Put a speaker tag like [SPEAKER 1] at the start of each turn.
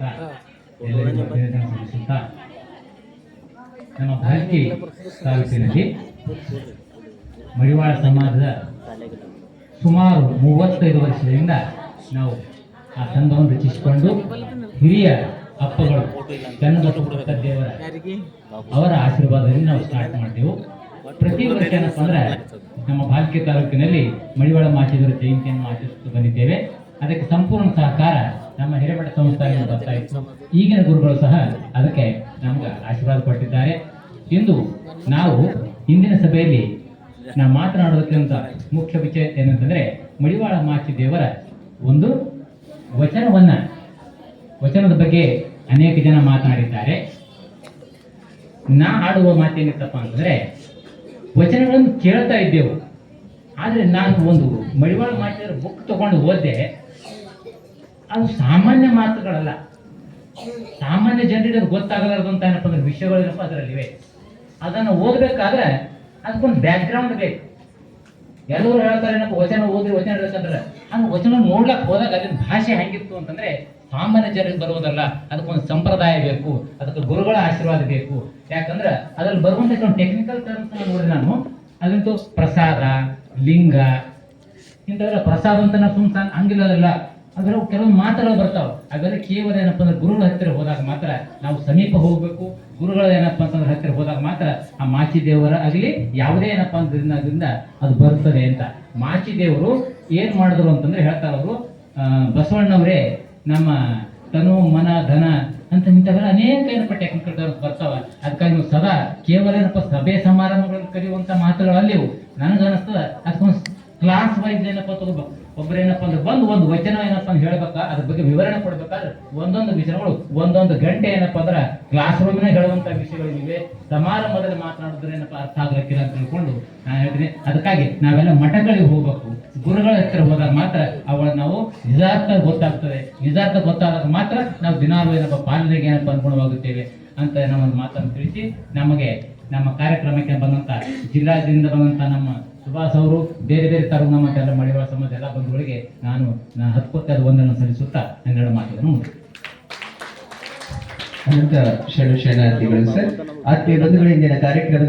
[SPEAKER 1] ಎಲ್ಲರಿಗೂ ಅಭಿನಂದನೆ ಸಲ್ಲಿಸುತ್ತಾ ನಮ್ಮ ಭಾರತಿ ತಾಲೂಕಿನಲ್ಲಿ ಮಡಿವಾಳ ಸಮಾಜದ ಸುಮಾರು ಮೂವತ್ತೈದು ವರ್ಷದಿಂದ ನಾವು ಆ ಸಂಘವನ್ನು ರಚಿಸಿಕೊಂಡು ಹಿರಿಯ ಅಪ್ಪಗಳು ಚನ್ನಬಸವ ದೇವರ ಅವರ ಆಶೀರ್ವಾದದಿಂದ ನಾವು ಸ್ಟಾರ್ಟ್ ಮಾಡ್ತೇವೆ. ಪ್ರತಿ ವರ್ಷ ಏನಪ್ಪ ಅಂದ್ರೆ ನಮ್ಮ ಭಾಗ್ಯ ತಾಲೂಕಿನಲ್ಲಿ ಮಡಿವಾಳ ಮಾಚಿದವರ ಜಯಂತಿಯನ್ನು ಆಚರಿಸುತ್ತಾ ಬಂದಿದ್ದೇವೆ. ಅದಕ್ಕೆ ಸಂಪೂರ್ಣ ಸಹಕಾರ ನಮ್ಮ ಹಿರೇಮಠ ಸಂಸ್ಥೆಯಿಂದ ಬರ್ತಾ ಇತ್ತು ಈಗಿನ ಗುರುಗಳು ಸಹ ಅದಕ್ಕೆ ನಮ್ಗೆ ಆಶೀರ್ವಾದ ಕೊಟ್ಟಿದ್ದಾರೆ. ಇಂದು ನಾವು ಇಂದಿನ ಸಭೆಯಲ್ಲಿ ನಾವು ಮಾತನಾಡೋದಕ್ಕಿಂತ ಮುಖ್ಯ ವಿಷಯ ಏನಂತಂದ್ರೆ ಮಡಿವಾಳ ಮಾಚಿ ದೇವರ ಒಂದು ವಚನವನ್ನ ವಚನದ ಬಗ್ಗೆ ಅನೇಕ ಜನ ಮಾತನಾಡಿದ್ದಾರೆ. ನಾ ಆಡುವ ಮಾತೇನಿತ್ತಪ್ಪ ಅಂತಂದ್ರೆ ವಚನಗಳನ್ನು ಕೇಳ್ತಾ ಇದ್ದೆವು. ಆದರೆ ನಾನು ಒಂದು ಮಡಿವಾಳ ಮಾಚಿದರ ಬುಕ್ ತಗೊಂಡು ಓದಿದೆ ಅದು ಸಾಮಾನ್ಯ ಮಾತುಗಳಲ್ಲ. ಸಾಮಾನ್ಯ ಜನರಿಗೆ ಅದು ಗೊತ್ತಾಗಲಾರ್ದಂತ ಏನಪ್ಪ ಅಂದ್ರೆ ವಿಷಯಗಳೇನಪ್ಪ ಅದರಲ್ಲಿವೆ. ಅದನ್ನು ಓದ್ಬೇಕಾದ್ರೆ ಅದಕ್ಕೊಂದು ಬ್ಯಾಕ್ಗ್ರೌಂಡ್ ಬೇಕು. ಎಲ್ಲರೂ ಹೇಳ್ತಾರೆ, ಏನಪ್ಪ ವಚನ ಓದಿ ವಚನ ಹೇಳ್ಬೇಕಂದ್ರೆ ಹಂಗೆ ವಚನ ನೋಡ್ಲಕ್ಕೆ ಹೋದಾಗ ಅದ್ರ ಭಾಷೆ ಹೆಂಗಿತ್ತು ಅಂತಂದ್ರೆ ಸಾಮಾನ್ಯ ಜನರಿಗೆ ಬರುವುದಲ್ಲ, ಅದಕ್ಕೊಂದು ಸಂಪ್ರದಾಯ ಬೇಕು, ಅದಕ್ಕೆ ಗುರುಗಳ ಆಶೀರ್ವಾದ ಬೇಕು. ಯಾಕಂದ್ರೆ ಅದ್ರಲ್ಲಿ ಬರುವಂತ ಕೆಲವು ಟೆಕ್ನಿಕಲ್ ಟರ್ಮ್ಸ್ ನೋಡಿ ನಾನು. ಅದಂತೂ ಪ್ರಸಾದ, ಲಿಂಗ, ಇಂಥವೆಲ್ಲ ಪ್ರಸಾದ ಅಂತ ನಾವು ಹಂಗಿಲ್ಲ ಹಂಗಿಲ್ಲದಲ್ಲ ಅದ್ರ ಕೆಲವೊಂದು ಮಾತುಗಳು ಬರ್ತಾವೆ. ಅವೆಲ್ಲ ಕೇವಲ ಏನಪ್ಪ ಅಂದ್ರೆ ಗುರುಗಳ ಹತ್ತಿರ ಹೋದಾಗ ಮಾತ್ರ ನಾವು ಸಮೀಪ ಹೋಗಬೇಕು. ಗುರುಗಳ ಏನಪ್ಪ ಅಂತಂದ್ರೆ ಹತ್ತಿರ ಹೋದಾಗ ಮಾತ್ರ ಆ ಮಾಚಿ ದೇವರ ಆಗಲಿ ಯಾವುದೇ ಏನಪ್ಪ ಅಂದ್ರಿಂದ ಅದು ಬರ್ತದೆ ಅಂತ. ಮಾಚಿ ದೇವರು ಏನ್ ಮಾಡಿದ್ರು ಅಂತಂದ್ರೆ ಹೇಳ್ತಾರೆ ಅವರು ಬಸವಣ್ಣವರೇ, ನಮ್ಮ ತನು, ಮನ, ಧನ ಅಂತ ಇಂಥವೆಲ್ಲ ಅನೇಕ ಏನಪ್ಪ ಟೆಕ್ನಿಕಲ್ ಬರ್ತಾವ. ಅದಕ್ಕಾಗಿ ನೀವು ಸದಾ ಕೇವಲ ಏನಪ್ಪ ಸಭೆ ಸಮಾರಂಭಗಳನ್ನು ಕರೆಯುವಂತ ಮಾತುಗಳಲ್ಲಿವು ನನಗನ್ನಿಸ್ತದ. ಅದಕ್ಕೊಂದು ಕ್ಲಾಸ್ ವೈಸ್ ಏನಪ್ಪ ತಗೋಬೇಕು. ಒಬ್ರು ಏನಪ್ಪ ಅಂದ್ರೆ ಬಂದು ಒಂದು ವಚನ ಏನಪ್ಪ ಅಂತ ಹೇಳ್ಬೇಕಾ? ಅದ್ರ ಬಗ್ಗೆ ವಿವರಣೆ ಕೊಡ್ಬೇಕಾದ್ರೆ ಒಂದೊಂದು ವಿಚಾರಗಳು, ಒಂದೊಂದು ಗಂಟೆ ಏನಪ್ಪ ಅಂದ್ರೆ ಕ್ಲಾಸ್ ರೂಮಿನ ಹೇಳುವಂತ ವಿಷಯಗಳಿವೆ ಸಮಾರಂಭದಲ್ಲಿ ಮಾತನಾಡಿದ್ರೆ ಏನಪ್ಪ ಅರ್ಥ ಆಗ್ಲಿಕ್ಕಿಲ್ಲ ಅಂತ ತಿಳ್ಕೊಂಡು ನಾನು ಹೇಳ್ತೀನಿ. ಅದಕ್ಕಾಗಿ ನಾವೆಲ್ಲ ಮಠಗಳಿಗೆ ಹೋಗ್ಬೇಕು. ಗುರುಗಳ ಹತ್ತಿರ ಹೋದಾಗ ಮಾತ್ರ ಅವಳ ನಾವು ನಿಜಾರ್ಥ ಗೊತ್ತಾಗ್ತದೆ. ನಿಜಾರ್ಥ ಗೊತ್ತಾದಾಗ ಮಾತ್ರ ನಾವು ದಿನಾಲು ಏನಪ್ಪ ಪಾಲನೆಗೆ ಏನಪ್ಪ ಅನುಗುಣವಾಗುತ್ತೇವೆ ಅಂತ ಒಂದು ಮಾತನ್ನು ತಿಳಿಸಿ, ನಮಗೆ ನಮ್ಮ ಕಾರ್ಯಕ್ರಮಕ್ಕೆ ಬಂದಂತ ಜಿಲ್ಲಾದಿಂದ ಬಂದಂತ ನಮ್ಮ ಸುಭಾಷ್ ಅವರು, ಬೇರೆ ಬೇರೆ ತರ ನಮ್ಮ ಎಲ್ಲ ಮಳೆವಾಳ ಸಮಾಜ ಎಲ್ಲ ಬಂಧುಗಳಿಗೆ ನಾನು ಹತ್ಕೊತ್ತಾದ ಒಂದನ್ನು ಸಲ್ಲಿಸುತ್ತಾ ಹನ್ನೆರಡು ಮಾತುಗಳನ್ನು.
[SPEAKER 2] ಅನಂತ ಶರಣ ಶರಣಾರ್ಥಿಗಳು ಸರ್ ಆತ್ಮೀಯ ಬಂಧುಗಳ ಇಂದಿನ ಕಾರ್ಯಕ್ರಮದ